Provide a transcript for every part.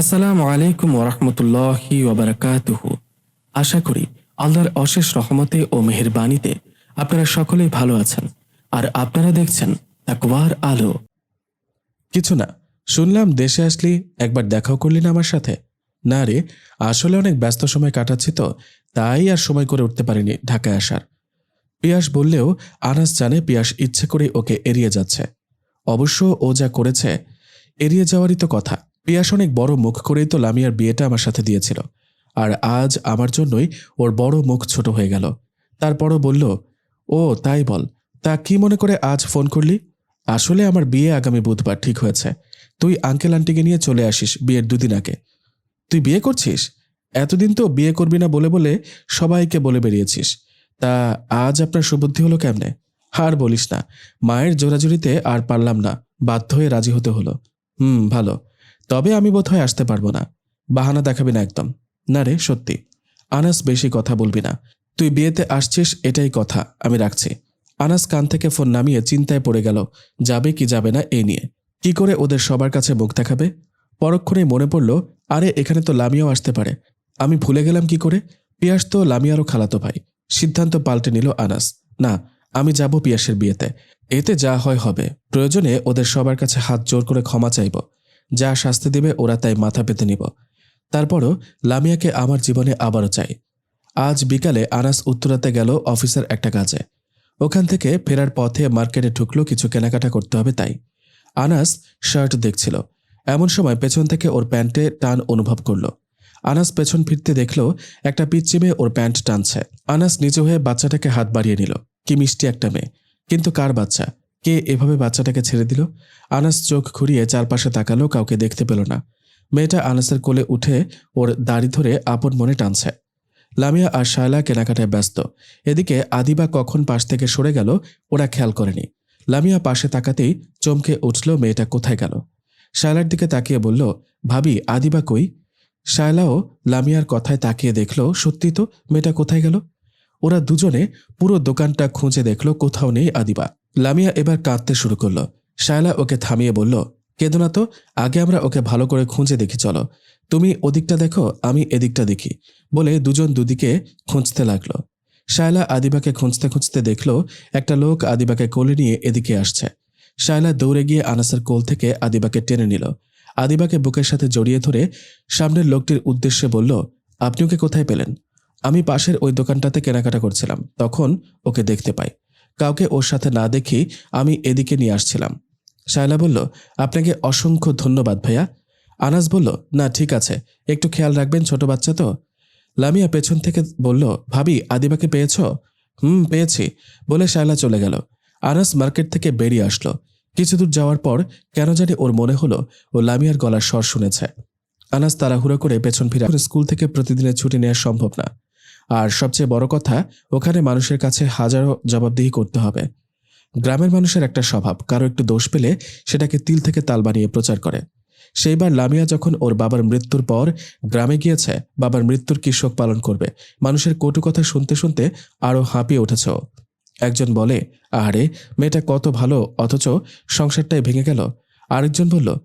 আসসালামু আলাইকুম ওরহমতুল্লাহি ওবরাকাতুহ আশা করি আল্লাহর অশেষ রহমতে ও মেহেরবানিতে আপনারা সকলেই ভালো আছেন আর আপনারা দেখছেন তাকওয়ার আলো। কিছু না, শুনলাম দেশে আসলি, একবার দেখাও করলি না আমার সাথে। না রে, আসলে অনেক ব্যস্ত সময় কাটাচ্ছি তো, তাই আর সময় করে উঠতে পারিনি ঢাকায় আসার। পিয়াস বললেও আনাস জানে পিয়াস ইচ্ছে করে ওকে এড়িয়ে যাচ্ছে। অবশ্য ও যা করেছে, এড়িয়ে যাওয়ারই তো কথা। পিয়াস অনেক বড় মুখ করেই তো লামিয়ার বিয়েটা আমার সাথে দিয়েছিল। আর আজ আমার জন্যই ওর বড় মুখ ছোট হয়ে গেল। তারপরও বলল, ও, তাই বল। তা কি মনে করে আজ ফোন করলি? আসলে আমার বিয়ে আগামী বুধবার ঠিক হয়েছে। তুই আঙ্কেল আন্টিকে নিয়ে চলে আসিস বিয়ের দুদিন আগে। তুই বিয়ে করছিস? এতদিন তো বিয়ে করবি না বলে বলে সবাইকে বলে বেরিয়েছিস। তা আজ আপনার সুবুদ্ধি হলো কেমনে? আর বলিস না। মায়ের জোরাজুরিতে আর পারলাম না। বাধ্য হয়ে রাজি হতে হলো। হুম, ভালো। তবে আমি বোধহয় আসতে পারব না। বাহানা দেখাবি না একদম। না রে, সত্যি। আনাস বেশি কথা বলবি না। তুই বিয়েতে আসছিস, এটাই কথা। আমি রাখছি। আনাস কান থেকে ফোন নামিয়ে চিন্তায় পড়ে গেল, যাবে কি যাবে না এ নিয়ে। কি করে ওদের সবার কাছে মুখ দেখাবে? পরক্ষণেই মনে পড়ল, আরে, এখানে তো লামিয়াও আসতে পারে। আমি ভুলে গেলাম কি করে? পিয়াস তো লামিয়ারও খালাতো ভাই। সিদ্ধান্ত পাল্টে নিল আনাস। না, আমি যাব পিয়াসের বিয়েতে। এতে যা হয় হবে। প্রয়োজনে ওদের সবার কাছে হাত জোর করে ক্ষমা চাইব। যা শাস্তি দিবে, ওরা তাই মাথা পেতে নিব। তারপরও লামিয়াকে আমার জীবনে আবারও চাই। আজ বিকালে আনাস উত্তরাতে গেল অফিসের একটা কাজে। ওখান থেকে ফেরার পথে মার্কেটে ঢুকলো, কিছু কেনাকাটা করতে হবে তাই। আনাস শার্ট দেখছিল। এমন সময় পেছন থেকে ওর প্যান্টে টান অনুভব করল। আনাস পেছন ফিরতে দেখল, একটা পিচ্চি মেয়ে ওর প্যান্ট টানছে। আনাস নিচু হয়ে বাচ্চাটাকে হাত বাড়িয়ে নিল। কি মিষ্টি একটা মেয়ে। কিন্তু কার বাচ্চা? কে এভাবে বাচ্চাটাকে ছেড়ে দিল? আনাস চোখ ঘুরিয়ে চারপাশে তাকালো, কাউকে দেখতে পেল না। মেয়েটা আনাসের কোলে উঠে ওর দাড়ি ধরে আপন মনে টানছে। লামিয়া আর শায়লা কেনাকাটায় ব্যস্ত। এদিকে আদিবা কখন পাশ থেকে সরে গেল, ওরা খেয়াল করেনি। লামিয়া পাশে তাকাতেই চমকে উঠল, মেয়েটা কোথায় গেল? শায়লার দিকে তাকিয়ে বলল, ভাবি, আদিবা কই? শায়লাও লামিয়ার কথায় তাকিয়ে দেখল, সত্যি তো, মেয়েটা কোথায় গেল? ওরা দুজনে পুরো দোকানটা খুঁজে দেখল, কোথাও নেই আদিবা। লামিয়া এবার কাঁদতে শুরু করল। শায়লা ওকে থামিয়ে বলল, কেঁদো না তো, আগে আমরা ওকে ভালো করে খুঁজে দেখি, চলো। তুমি ওদিকটা দেখো, আমি এদিকটা দেখি, বলে দুজন দুদিকে খুঁজতে লাগল। শায়লা আদিবাকে খুঁজতে খুঁজতে দেখল, একটা লোক আদিবাকে কোলে নিয়ে এদিকে আসছে। শায়লা দৌড়ে গিয়ে আনাসের কোল থেকে আদিবাকে টেনে নিল। আদিবাকে বুকের সাথে জড়িয়ে ধরে সামনের লোকটির উদ্দেশ্যে বলল, আপনি ওকে কোথায় পেলেন? আমি পাশের ওই দোকানটাতে কেনাকাটা করছিলাম, তখন ওকে দেখতে পাই। কাউকে ওর সাথে না দেখি আমি এদিকে নিয়ে আসছিলাম। শায়লা বলল, আপনাকে অসংখ্য ধন্যবাদ ভাইয়া। আনাস বলল, না, ঠিক আছে, একটু খেয়াল রাখবেন ছোট বাচ্চা তো। লামিয়া পেছন থেকে বলল, ভাবি, আদিবাকে পেয়েছ? হুম, পেয়েছি, বলে শায়লা চলে গেল। আনাস মার্কেট থেকে বেরিয়ে আসলো। কিছু দূর যাওয়ার পর কেন জানি ওর মনে হলো ও লামিয়ার গলার স্বর শুনেছে। আনাস তাড়াহুড়ো করে পেছন ফিরে স্কুল থেকে প্রতিদিনের ছুটি নেওয়া সম্ভব না। আর সবচেয়ে বড় কথা, ওখানে মানুষের কাছে হাজারো জবাবদিহি করতে হবে। গ্রামের মানুষের একটা স্বভাব, কারও একটু দোষ পেলে সেটাকে তিল থেকে তাল বানিয়ে প্রচার করে। সেইবার লামিয়া যখন ওর বাবার মৃত্যুর পর গ্রামে গিয়েছে, বাবার মৃত্যুর কি শোক পালন করবে, মানুষের কটু কথা শুনতে শুনতে আরও হাঁপিয়ে উঠেছে। একজন বলে আরে মেয়েটা কত ভালো, অথচ সংসারটাই ভেঙে গেল। আরেকজন বলল,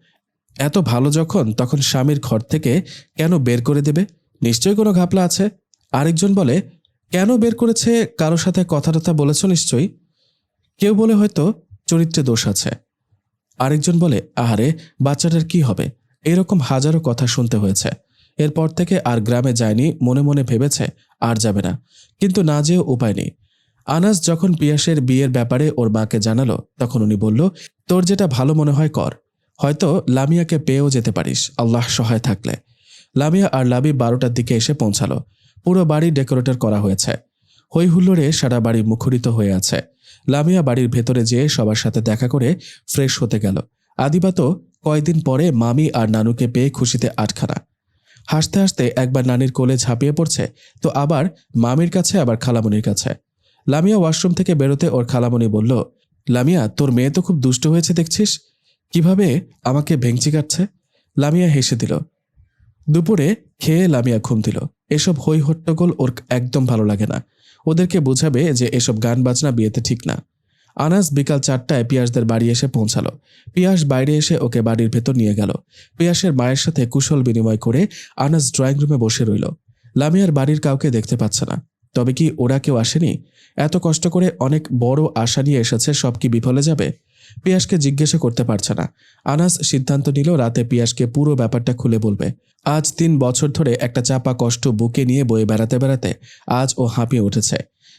এত ভালো যখন, তখন স্বামীর ঘর থেকে কেন বের করে দেবে? নিশ্চয়ই কোনো ঘাপলা আছে। আরেকজন বলে, কেন বের করেছে? কারও সাথে কথা টথা বলেছ নিশ্চয়ই? কেউ বলে, হয়তো চরিত্রে দোষ আছে। আরেকজন বলে, আহারে, বাচ্চাটার কি হবে? এরকম হাজারো কথা শুনতে হয়েছে। এরপর থেকে আর গ্রামে যায়নি, মনে মনে ভেবেছে, আর যাবে না। কিন্তু না যেও উপায় নেই। আনাস যখন পিয়াসের বিয়ের ব্যাপারে ওর মাকে জানালো, তখন উনি বলল, তোর যেটা ভালো মনে হয় কর। হয়তো লামিয়াকে পেয়েও যেতে পারিস, আল্লাহ সহায় থাকলে। লামিয়া আর লাবি বারোটার দিকে এসে পৌঁছালো। পুরো বাড়ি ডেকোরেটর করা হয়েছে। হই হুল্লোড়ে সারা বাড়ি মুখরিত হয়ে আছে। লামিয়া বাড়ির ভেতরে যেয়ে সবার সাথে দেখা করে ফ্রেশ হতে গেল। আদিবা তো কয়েকদিন পরে মামি আর নানুকে পেয়ে খুশিতে আটখানা। হাসতে হাসতে একবার নানির কোলে ঝাঁপিয়ে পড়ছে, তো আবার মামির কাছে, আবার খালামনির কাছে। লামিয়া ওয়াশরুম থেকে বেরোতে ওর খালামনি বলল, লামিয়া, তোর মেয়ে তো খুব দুষ্ট হয়েছে, দেখছিস? কীভাবে আমাকে ভেঙচি কাটছে? লামিয়া হেসে দিল। দুপুরে খেয়ে লামিয়া ঘুম দিল। এসব হই হট্টগোল ওর একদম ভালো লাগে না। ওদেরকে বোঝাবে যে এসব গান বাজনা বিয়েতে ঠিক না। আনাস বিকাল চারটায় পিয়াসদের বাড়ি এসে পৌঁছালো। পিয়াস বাইরে এসে ওকে বাড়ির ভেতর নিয়ে গেল। পিয়াসের মায়ের সাথে কুশল বিনিময় করে আনাস ড্রয়িং রুমে বসে রইল। লামিয়ার বাড়ির কাউকে দেখতে পাচ্ছে না। তবে কি ওরা কেউ আসেনি? এত কষ্ট করে অনেক বড় আশা নিয়ে এসেছে সব কি বিফলে যাবে? পিয়াসকে জিজ্ঞাসা করতে পারছে না। আনাস সিদ্ধান্ত নিল রাতে পিয়াসকে পুরো ব্যাপারটা খুলে বলবে। আজ তিন বছর ধরে একটা চাপা কষ্ট বুকে নিয়ে বয়ে বেড়াতে বেড়াতে আজ ও হাঁপিয়ে উঠেছে।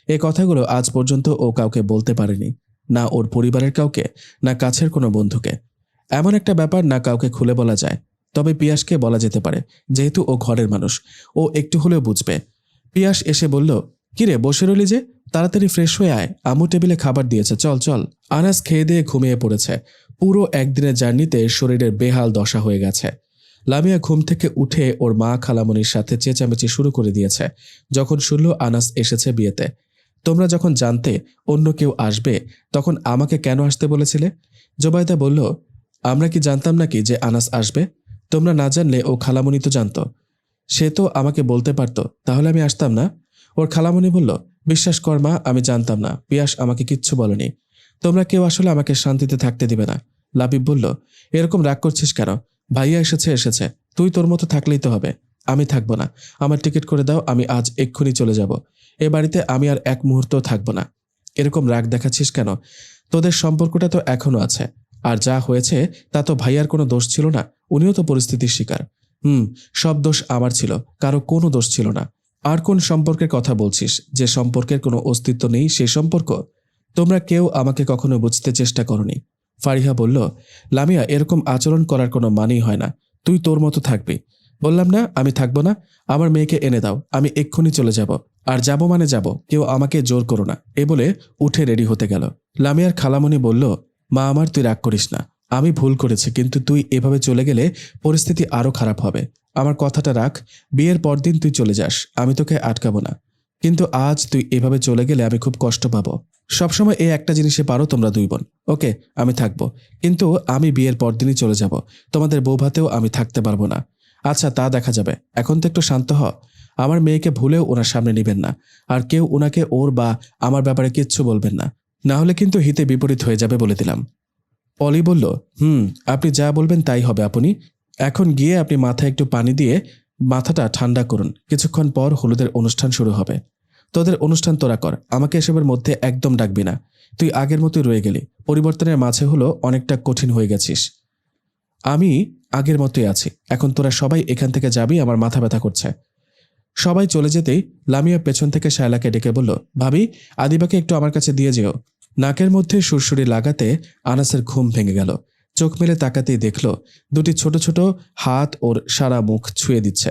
এ কথাগুলো আজ পর্যন্ত ও কাউকে বলতে পারেনি, না ওর পরিবারের কাউকে, না কাছের কোনো বন্ধুকে। এমন একটা ব্যাপার না কাউকে খুলে বলা যায়, তবে পিয়াসকে বলা যেতে পারে, যেহেতু ও ঘরের মানুষ, ও একটু হলেও বুঝবে। পিয়াস এসে বলল, কিরে বসে রইলি যে? তাড়াতাড়ি ফ্রেশ হয়ে আয়। আমু টেবিলে খাবার দিয়েছে। চল চল। আনাস খেয়ে দিয়ে ঘুমিয়ে পড়েছে। পুরো একদিনের জার্নিতে শরীরের বেহাল দশা হয়ে গেছে। লামিয়া ঘুম থেকে উঠে ওর মা খালামনির সাথে চেঁচামেচি শুরু করে দিয়েছে। যখন শুনল আনাস এসেছে বিয়েতে। তোমরা যখন জানতে অন্য কেউ আসবে, তখন আমাকে কেন আসতে বলেছিলে? জোবায়দা বলল, আমরা কি জানতাম নাকি যে আনাস আসবে? তোমরা না জানলে ও খালামণি তো জানতো। সে তো আমাকে বলতে পারতো, তাহলে আমি আসতাম না? ওর খালামণি বলল বিশ্বাস কর মা, আমি জানতাম না। পিয়াস আমাকে কিচ্ছু বলেনি। তোমরা কেউ আসলে আমাকে শান্তিতে থাকতে দিবে না। লাবিব বলল, এরকম রাগ করছিস কেন? ভাইয়া এসেছে এসেছে। তুই তোর মতো থাকলেই তো হবে। আমি থাকব না। আমার টিকিট করে দাও, আমি আজ এক্ষুনি চলে যাব। এ বাড়িতে আমি আর এক মুহূর্ত থাকব না। এরকম রাগ দেখাচ্ছিস কেন? তোদের সম্পর্কটা তো এখনও আছে। আর যা হয়েছে, তা তো ভাইয়ার কোনো দোষ ছিল না। উনিও তো পরিস্থিতির শিকার। হুম, সব দোষ আমার ছিল। কারও কোনো দোষ ছিল না। আর কোন সম্পর্কের কথা বলছিস? যে সম্পর্কের কোনো অস্তিত্ব নেই সে সম্পর্ক? তোমরা কেউ আমাকে কখনো বুঝতে চেষ্টা করনি। ফারিহা বলল, লামিয়া, এরকম আচরণ করার কোনো মানেই হয় না। তুই তোর মতো থাকবি। বললাম, না, আমি থাকব না। আমার মেয়েকে এনে দাও। আমি এক্ষুনি চলে যাব। আর যাব মানে যাব। কেউ আমাকে জোর করো না। এ বলে উঠে রেডি হতে গেল। লামিয়ার খালামণি বলল, মা আমার, তুই রাগ করিস না। আমি ভুল করেছি, কিন্তু তুই এভাবে চলে গেলে পরিস্থিতি আরও খারাপ হবে। আমার কথাটা রাখ, বিয়ের পরদিন তুই চলে যাস, আমি তোকে আটকাবো না। কিন্তু আজ তুই এভাবে চলে গেলে আমি খুব কষ্ট পাবো। সবসময় এই একটা জিনিসে পারো তোমরা দুই বোন। ওকে, আমি থাকব। কিন্তু আমি বিয়ের পরদিনই চলে যাব। তোমাদের বৌভাতেও আমি থাকতে পারব না। আচ্ছা তা দেখা যাবে। এখন তো একটু শান্ত হ। আমার মেয়েকে ভুলেও ওনার সামনে নেবেন না। আর কেউ ওনাকে ওর বা আমার ব্যাপারে কিচ্ছু বলবেন না। না হলে কিন্তু হিতে বিপরীত হয়ে যাবে বলে দিলাম। পলি বলল, হুম, আপনি যা বলবেন তাই হবে আপনি। এখন গিয়ে আপনি মাথায় একটু পানি দিয়ে মাথাটা ঠান্ডা করুন। কিছুক্ষণ পর হলুদের অনুষ্ঠান শুরু হবে। তোদের অনুষ্ঠান তোরা কর, আমাকে এসবের মধ্যে একদম ডাকবি না। তুই আগের মতোই রয়ে গেলি। পরিবর্তনের মাঝে হলো অনেকটা কঠিন হয়ে গেছিস। আমি আগের মতোই আছি। এখন তোরা সবাই এখান থেকে যাবি, আমার মাথা ব্যথা করছে। সবাই চলে যেতেই লামিয়া পেছন থেকে শায়লাকে ডেকে বলল, ভাবি, আদিবাকে একটু আমার কাছে দিয়ে যেও। নাকের মধ্যে সুরসুরি লাগাতে আনাসের ঘুম ভেঙে গেল। চোখ মেলে তাকাতেই দেখল, দুটি ছোট ছোট হাত ওর সারা মুখ ছুঁয়ে দিচ্ছে।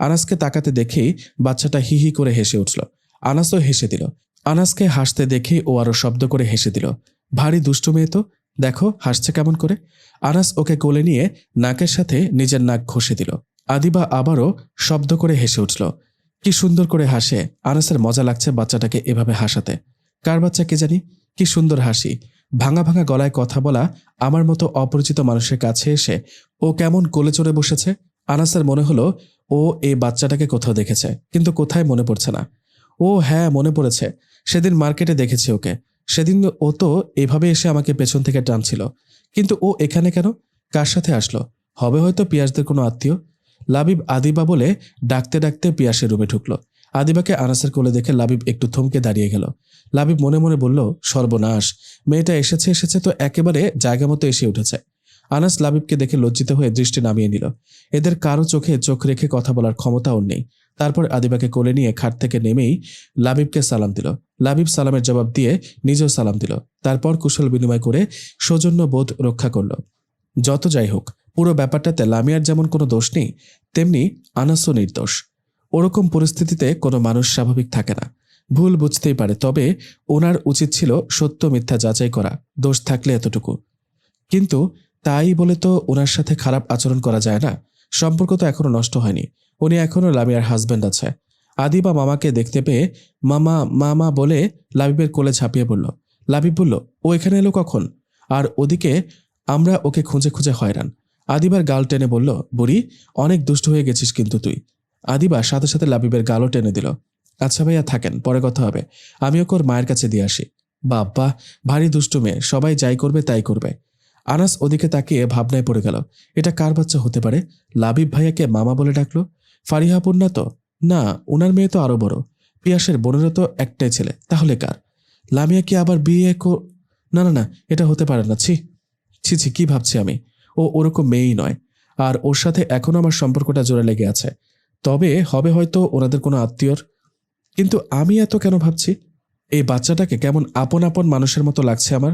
আনাসকে তাকাতে দেখেই বাচ্চাটা হি হি করে হেসে উঠল। আনাসও হেসে দিল। আনাসকে হাসতে দেখে ও আরও শব্দ করে হেসে দিল, ভারী দুষ্টু মেয়ে তো, দেখো হাসছে কেমন করে? আনাস ওকে কোলে নিয়ে নাকের সাথে নিজের নাক ঘষে দিল। আদিবা আবারও শব্দ করে হেসে উঠল, কি সুন্দর করে হাসে, আনাসের মজা লাগছে বাচ্চাটাকে এভাবে হাসাতে। কার বাচ্চা কে জানি? কি সুন্দর হাসি। ভাঙা ভাঙা গলায় কথা বলা আমার মতো অপরিচিত মানুষের কাছে এসে ও কেমন কোলে চড়ে বসেছে? আনাসের মনে হলো, ও এই বাচ্চাটাকে কোথাও দেখেছে, কিন্তু কোথায় মনে পড়ছে না। ও হ্যাঁ মনে পড়েছে। সেদিন মার্কেটে দেখেছি ওকে। সেদিন ও তো এভাবে এসে আমাকে পেছন থেকে টানছিল। কিন্তু ও এখানে কেন? কার সাথে আসলো? হবে হয়তো পিয়াসদের কোনো আত্মীয়? লাবিব আদিবা বলে ডাকতে ডাকতে পিয়াসের রুমে ঢুকলো। আদিবাকে আনাসের কোলে দেখে লাবিব একটু থমকে দাঁড়িয়ে গেল। লাবিব মনে মনে বলল, সর্বনাশ, মেয়েটা এসেছে এসেছে তো একেবারে জায়গা মতো এসে উঠেছে। আনাস লাবিবকে দেখে লজ্জিত হয়ে দৃষ্টি নামিয়ে নিল। এদের কারও চোখে চোখ রেখে কথা বলার ক্ষমতা ওর নেই। তারপর আদিবাকে কোলে নিয়ে খাট থেকে নেমেই লাবিবকে সালাম দিল। লাবিব সালামের জবাব দিয়ে নিজেও সালাম দিল। তারপর কুশল বিনিময় করে সৌজন্য বোধ রক্ষা করল। যত যাই হোক, পুরো ব্যাপারটাতে লামিয়ার যেমন কোনো দোষ নেই, তেমনি আনাসও নির্দোষ। ওরকম পরিস্থিতিতে কোনো মানুষ স্বাভাবিক থাকে না। ভুল বুঝতেই পারে, তবে ওনার উচিত ছিল সত্য মিথ্যা যাচাই করা, দোষ থাকলে এতটুকু। কিন্তু তাই বলে তো ওনার সাথে খারাপ আচরণ করা যায় না? সম্পর্ক তো এখনও নষ্ট হয়নি। উনি এখনও লামিয়ার হাজবেন্ড আছে। আদি বা মামাকে দেখতে পেয়ে মামা মামা বলে লাবিবের কোলে ঝাঁপিয়ে পড়ল। লাবিব বলল, ও এখানে এলো কখন? আর ওদিকে আমরা ওকে খুঁজে খুঁজে হয়রান। আদিবার গাল টেনে বলল, বুড়ি, অনেক দুষ্ট হয়ে গেছিস কিন্তু তুই। আদিবা সাথে সাথে লাবিবের গালও টেনে দিল। আচ্ছা ভাইয়া, থাকেন, পরে কথা হবে। আমি ওকে ওর মায়ের কাছে দিয়ে আসি। বাবা ভারী দুষ্টু মেয়ে, সবাই যাই করবে তাই করবে। আনাস ওদিকে তাকিয়ে ভাবনায় পড়ে গেল, এটা কার বাচ্চা হতে পারে? লাবিব ভাইয়াকে মামা বলে ডাকলো? ফারিহাপুর না তো? না ওনার মেয়ে তো আরও বড়। পিয়াসের বোনেরও তো একটাই ছেলে, তাহলে কার? লামিয়া কি আবার বিয়ে না না না, এটা হতে পারে না, ছি। ছি ছি, কি ভাবছি আমি? ও ওরকম মেয়েই নয়। আর ওর সাথে এখনও আমার সম্পর্কটা জোরে লেগে আছে। তবে হবে হয়তো ওনাদের কোনো আত্মীয়র। কিন্তু আমি এত কেন ভাবছি? এই বাচ্চাটাকে কেমন আপন আপন মানুষের মতো লাগছে আমার?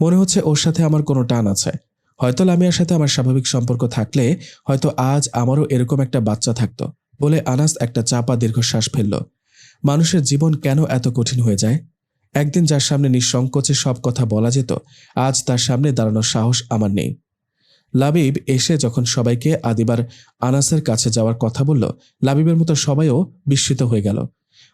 মনে হচ্ছে ওর সাথে আমার কোনো টান আছে। হয়তো লামিয়ার সাথে আমার স্বাভাবিক সম্পর্ক থাকলে হয়তো আজ আমারও এরকম একটা বাচ্চা থাকতো বলে আনাস একটা চাপা দীর্ঘশ্বাস ফেলল। মানুষের জীবন কেন এত কঠিন হয়ে যায়? একদিন যার সামনে নিঃসংকোচে সব কথা বলা যেত, আজ তার সামনে দাঁড়ানোর সাহস আমার নেই। লাবিব এসে যখন সবাইকে আদিবার আনাসের কাছে যাওয়ার কথা বলল, লাবিবের মতো সবাইও বিস্মিত হয়ে গেল।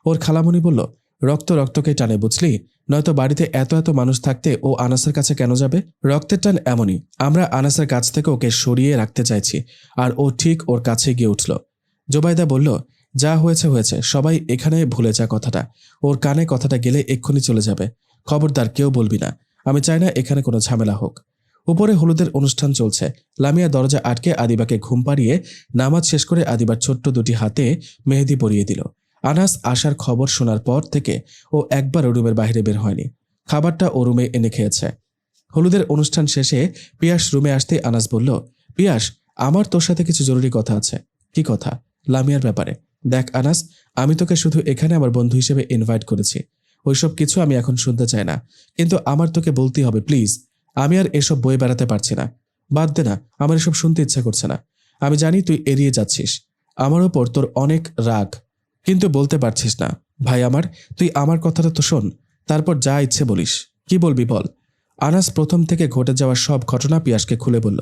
ওর খালামণি বলল, রক্ত রক্তকে টানে বুঝলি? নয়তো বাড়িতে এত এত মানুষ থাকতে ও আনাসের কাছে কেন যাবে? রক্তের টান এমনই। আমরা আনাসের কাছ থেকে ওকে সরিয়ে রাখতে চাইছি। আর ও ঠিক ওর কাছে গিয়ে উঠল। জোবাইদা বলল, যা হয়েছে হয়েছে। সবাই এখানে ভুলে যা কথাটা। ওর কানে কথাটা গেলে এক্ষুনি চলে যাবে। খবরদার কেউ বলবি না। আমি চাই না এখানে কোনো ঝামেলা হোক। উপরে হলুদের অনুষ্ঠান চলছে। লামিয়া দরজা আটকে আদিবাকে ঘুম পাড়িয়ে নামাজ শেষ করে আদিবার ছোট্ট দুটি হাতে মেহেদি পরিয়ে দিল। আনাস আসার খবর শোনার পর থেকে ও একবার রুমের বাইরে বের হয়নি। খাবারটা ও রুমে এনে খেয়েছে। হলুদের অনুষ্ঠান শেষে পিয়াস রুমে আসতে আনাস বলল, পিয়াস, আমার তোর সাথে কিছু জরুরি কথা আছে। কি কথা? লামিয়ার ব্যাপারে। দেখ আনাস, আমি তোকে শুধু এখানে আমার বন্ধু হিসেবে ইনভাইট করেছি। ওইসব কিছু আমি এখন শুনতে চাই না। কিন্তু আমার তোকে বলতেই হবে প্লিজ আমি আর এসব বয়ে বেড়াতে পারছি না। বাদ দে না, আমার এসব শুনতে ইচ্ছা করছে না। আমি জানি তুই এড়িয়ে যাচ্ছিস। আমার ওপর তোর অনেক রাগ। কিন্তু বলতে পারছিস না। ভাই আমার, তুই আমার কথাটা তো শোন। তারপর যা ইচ্ছে বলিস। কি বলবি বল? আনাস প্রথম থেকে ঘটে যাওয়া সব ঘটনা পিয়াসকে খুলে বলল।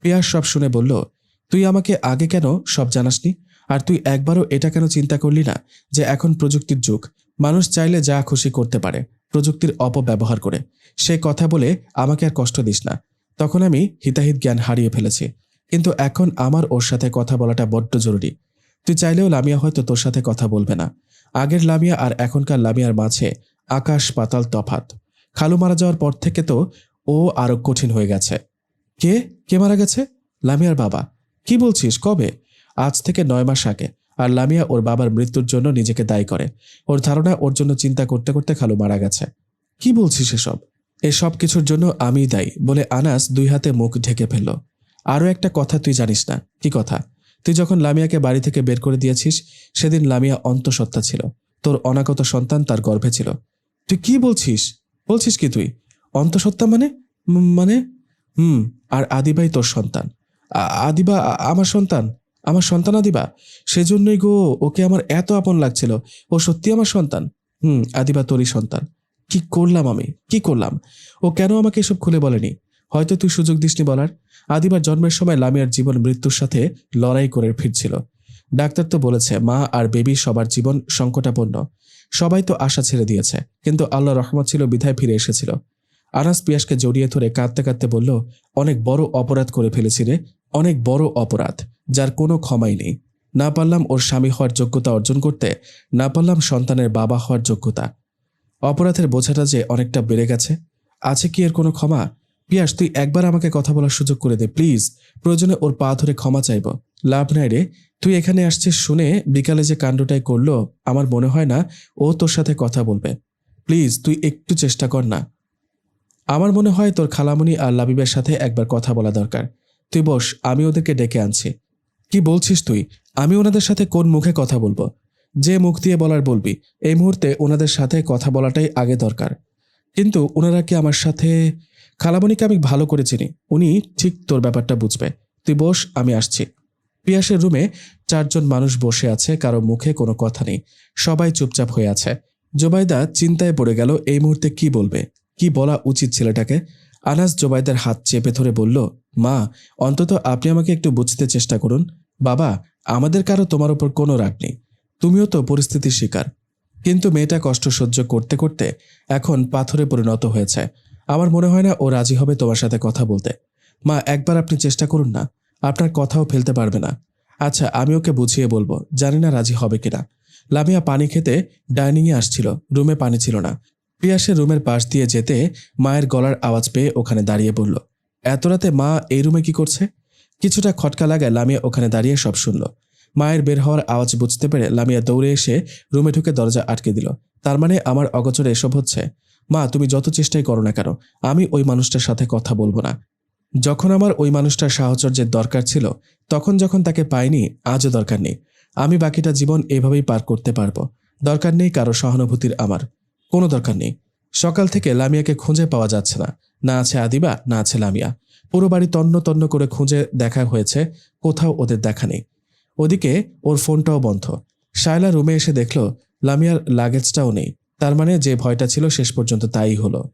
পিয়াস সব শুনে বলল, তুই আমাকে আগে কেন সব জানাসনি? আর তুই একবারও এটা কেন চিন্তা করলি না যে এখন প্রযুক্তির যুগ? মানুষ চাইলে যা খুশি করতে পারে। প্রযুক্তির অপব্যবহার করে। সে কথা বলে আমাকে আর কষ্ট দিস না। তখন আমি হিতাহিত জ্ঞান হারিয়ে ফেলেছি। কিন্তু এখন আমার ওর সাথে কথা বলাটা বড্ড জরুরি। তুই চাইলেও লামিয়া হয়তো তোর সাথে কথা বলবে না। আগের লামিয়া আর এখনকার লামিয়ার মাঝে আকাশ পাতাল তফাত। খালু মারা যাওয়ার পর থেকে তো ও আরও কঠিন হয়ে গেছে। কে? কে মারা গেছে? লামিয়ার বাবা। কি বলছিস? কবে? আজ থেকে নয় মাস আগে। আর লামিয়া ওর বাবার মৃত্যুর জন্য নিজেকে দায়ী করে। ওর ধারণা ওর জন্য চিন্তা করতে করতে খালু মারা গেছে। কি বলছিস এসব? এসব কিছুর জন্য আমি দায়ী বলে আনাস দুই হাতে মুখ ঢেকে ফেলল। আরও একটা কথা তুই জানিস না। কি কথা? তুই যখন লামিয়াকে বাড়ি থেকে বের করে দিয়েছিস, সেদিন লামিয়া অন্তঃসত্ত্বা ছিল। তোর অনাগত সন্তান তার গর্ভে ছিল। তুই কি বলছিস? বলছিস কি তুই? অন্তঃসত্ত্বা মানে? মানে? হুম, আর আদিবাই তোর সন্তান। আদিবা আমার সন্তান? আমার সন্তান আদিবা। সেজন্যই গো, ওকে আমার এত আপন লাগছিল। ও সত্যি আমার সন্তান? হুম, আদিবা তোরই সন্তান। কি করলাম আমি? কি করলাম? ও কেন আমাকে এসব খুলে বলেনি? হয়তো তুই সুযোগ দিসনি বলার। আদিবার জন্মের সময় লামিয়ার জীবন মৃত্যুর সাথে লড়াই করে ফিরছিল। ডাক্তার তো বলেছে, মা আর বেবি সবার জীবন সংকটাপন্ন। সবাই তো আশা ছেড়ে দিয়েছে, কিন্তু আল্লাহ রহমত ছিল, বিধায় ফিরে এসেছিল। আনাস পিয়াসকে জড়িয়ে ধরে কাঁদতে কাঁদতে বলল, অনেক বড় অপরাধ করে ফেলেছি রে, অনেক বড় অপরাধ। যার কোনো ক্ষমাই নেই। না পারলাম ওর স্বামী হওয়ার যোগ্যতা অর্জন করতে, না পারলাম সন্তানের বাবা হওয়ার যোগ্যতা। অপরাধের বোঝাটা যে অনেকটা বেড়ে গেছে, আছে কি এর কোনো ক্ষমা? পিয়াস, তুই একবার আমাকে কথা বলার সুযোগ করে দে, প্লিজ। প্রয়োজনে ওর পা ধরে ক্ষমা চাইব। লাভ নাই রে। তুই এখানে আসছিস শুনে বিকালে যে কাণ্ডটাই করল, আমার মনে হয় না ও তোর সাথে কথা বলবে। প্লিজ, তুই একটু চেষ্টা কর না। আমার মনে হয় তোর খালামণি আর লাবিবের সাথে একবার কথা বলা দরকার। তুই বস, আমি ওদেরকে ডেকে আনছি। কি বলছিস তুই? আমি ওনাদের সাথে কোন মুখে কথা বলব? যে মুখ দিয়ে বলার বলবি, এই মুহূর্তে ওনাদের সাথে কথা বলাটাই আগে দরকার। কিন্তু ওনারা কি আমার সাথে? খালামণিকে আমি ভালো করে চিনি, উনি ঠিক তোর ব্যাপারটা বুঝবে। তুই বস, আমি আসছি। পিয়াসের রুমে চারজন মানুষ বসে আছে, কারও মুখে কোনো কথা নেই। সবাই চুপচাপ হয়ে আছে। জোবাইদা চিন্তায় পড়ে গেল, এই মুহূর্তে কি বলবে? কি বলা উচিত ছেলেটাকে? আনাস জোবাইদার হাত চেপে ধরে বলল, মা, অন্তত আপনি আমাকে একটু বুঝতে চেষ্টা করুন। বাবা, আমাদের কারও তোমার উপর কোনো রাগ নেই। তুমিও তো পরিস্থিতির শিকার। কিন্তু মেয়েটা কষ্ট সহ্য করতে করতে এখন পাথরে পরিণত হয়েছে। আমার মনে হয় না ও রাজি হবে তোমার সাথে কথা বলতে। মা, একবার আপনি চেষ্টা করুন না। আপনার কথাও ফেলতে পারবে না। আচ্ছা আমি ওকে বুঝিয়ে বলব, জানি না রাজি হবে কিনা। লামিয়া পানি খেতে ডাইনিংয়ে আসছিল, রুমে পানি ছিল না। পিয়াসের রুমের পাশ দিয়ে যেতে মায়ের গলার আওয়াজ পেয়ে ওখানে দাঁড়িয়ে বলল, এত রাতে মা এই রুমে কি করছে? কিছুটা খটকা লাগায় লামিয়া ওখানে দাঁড়িয়ে সব শুনল। মায়ের বের হওয়ার আওয়াজ বুঝতে পেরে লামিয়া দৌড়ে এসে রুমে ঢুকে দরজা আটকে দিল। তার মানে আমার অগোচরে এসব হচ্ছে। মা, তুমি যত চেষ্টাই করো না কেন, আমি ওই মানুষটার সাথে কথা বলব না। যখন আমার ওই মানুষটার সাহচর্যের দরকার ছিল, তখন যখন তাকে পাইনি, আজও দরকার নেই। আমি বাকিটা জীবন এভাবেই পার করতে পারব। দরকার নেই কারও সহানুভূতির আমার। কোনো দরকার নেই। সকাল থেকে লামিয়াকে খুঁজে পাওয়া যাচ্ছে না। না আছে আদিবা, না আছে লামিয়া। পুরো বাড়ি তন্ন তন্ন করে খুঁজে দেখা হয়েছে, কোথাও ওদের দেখা নেই। ওদিকে ওর ফোনটাও বন্ধ। শায়লা রুমে এসে দেখল, লামিয়ার লাগেজটাও নেই। তার মানে যে ভয়টা ছিল শেষ পর্যন্ত তাই হলো।